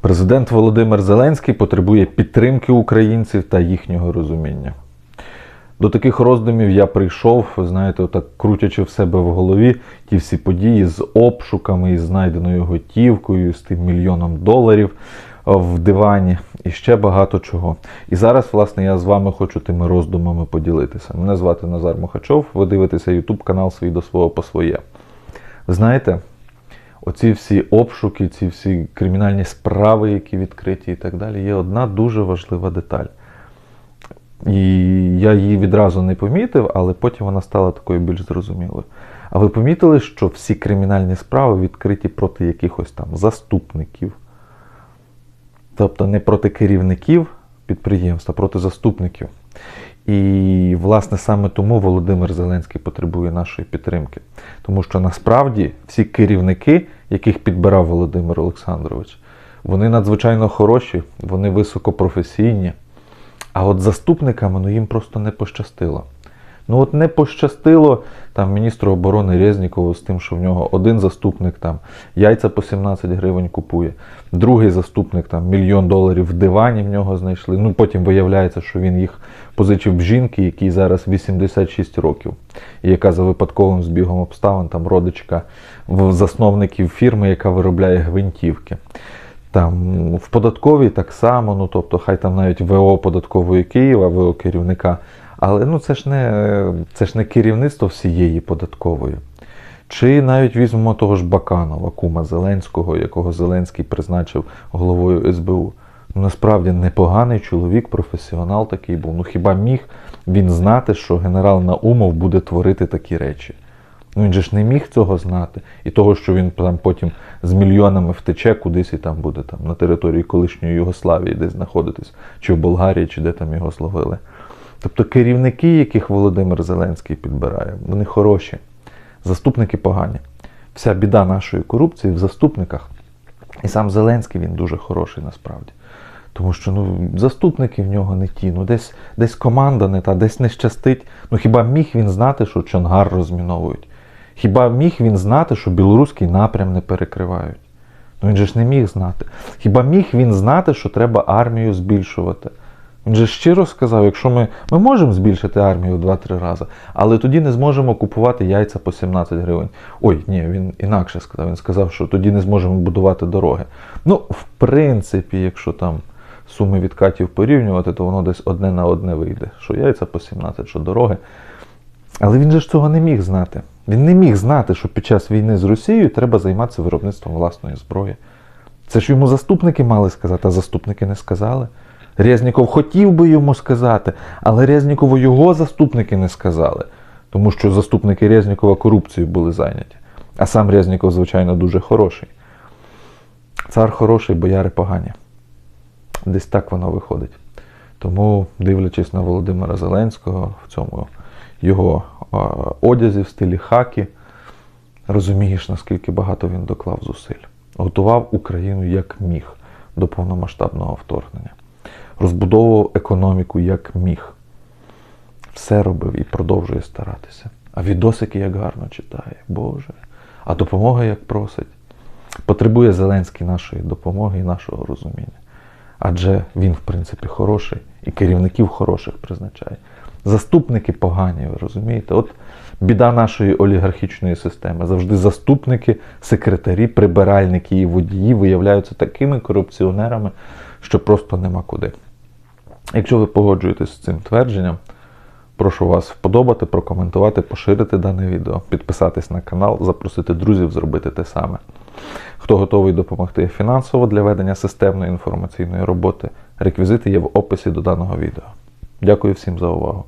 Президент Володимир Зеленський потребує підтримки українців та їхнього розуміння. До таких роздумів я прийшов, знаєте, отак крутячи в себе в голові ті всі події з обшуками, із знайденою готівкою, з тим мільйоном доларів е, в дивані і ще багато чого. І зараз, власне, я з вами хочу тими роздумами поділитися. Мене звати Назар Мохачов, ви дивитеся YouTube канал свій до свого по своє. Знаєте, оці всі обшуки, ці всі кримінальні справи, які відкриті і так далі, є одна дуже важлива деталь. І я її відразу не помітив, але потім вона стала такою більш зрозумілою. А ви помітили, що всі кримінальні справи відкриті проти якихось там заступників, тобто не проти керівників підприємств, а проти заступників. І, власне, саме тому Володимир Зеленський потребує нашої підтримки. Тому що насправді всі керівники, яких підбирав Володимир Олександрович, вони надзвичайно хороші, вони високопрофесійні. А от заступниками ну, їм просто не пощастило. Ну от не пощастило там міністру оборони Резнікову з тим, що в нього один заступник там яйця по 17 гривень купує, другий заступник там мільйон доларів в дивані в нього знайшли. Ну потім виявляється, що він їх позичив жінки, якій зараз 86 років, і яка за випадковим збігом обставин там родичка засновників фірми, яка виробляє гвинтівки. Там в податковій так само, ну тобто, хай там навіть ВО податкової Києва, ВО керівника. Але ну це ж не це ж не керівництво всієї податкової. Чи навіть візьмемо того ж Баканова, кума Зеленського, якого Зеленський призначив головою СБУ. Ну, насправді непоганий чоловік, професіонал такий був. Ну хіба міг він знати, що генерал Наумов буде творити такі речі? Ну він же ж не міг цього знати. І того, що він там потім з мільйонами втече кудись і там буде там на території колишньої Югославії десь знаходитись, чи в Болгарії, чи де там його зловили. Тобто керівники, яких Володимир Зеленський підбирає, вони хороші, заступники погані. Вся біда нашої корупції в заступниках. І сам Зеленський він дуже хороший насправді. Тому що ну, заступники в нього не ті, ну десь, десь команда не та, десь не щастить. Ну хіба міг він знати, що Чонгар розміновують? Хіба міг він знати, що білоруський напрям не перекривають? Ну він же ж не міг знати. Хіба міг він знати, що треба армію збільшувати? Він же щиро сказав, якщо ми, ми можемо збільшити армію в 2-3 рази, але тоді не зможемо купувати яйця по 17 гривень. Ой, ні, він інакше сказав. Він сказав, що тоді не зможемо будувати дороги. Ну, в принципі, якщо там суми відкатів порівнювати, то воно десь одне на одне вийде. Що яйця по 17, що дороги. Але він же ж цього не міг знати. Він не міг знати, що під час війни з Росією треба займатися виробництвом власної зброї. Це ж йому заступники мали сказати, а заступники не сказали. Резніков хотів би йому сказати, але Резнікову його заступники не сказали, тому що заступники Резнікова корупцією були зайняті. А сам Резніков, звичайно, дуже хороший. Цар хороший, бояри погані. Десь так воно виходить. Тому, дивлячись на Володимира Зеленського в цьому його одязі в стилі хакі, розумієш, наскільки багато він доклав зусиль. Готував Україну як міг до повномасштабного вторгнення. Розбудовував економіку як міг. Все робив і продовжує старатися. А відосики як гарно читає, Боже. А допомога як просить. Потребує Зеленський нашої допомоги і нашого розуміння. Адже він, в принципі, хороший і керівників хороших призначає. Заступники погані, ви розумієте? От біда нашої олігархічної системи. Завжди заступники, секретарі, прибиральники і водії виявляються такими корупціонерами, що просто нема куди. Якщо ви погоджуєтесь з цим твердженням, прошу вас вподобати, прокоментувати, поширити дане відео, підписатись на канал, запросити друзів зробити те саме. Хто готовий допомогти фінансово для ведення системної інформаційної роботи, реквізити є в описі до даного відео. Дякую всім за увагу.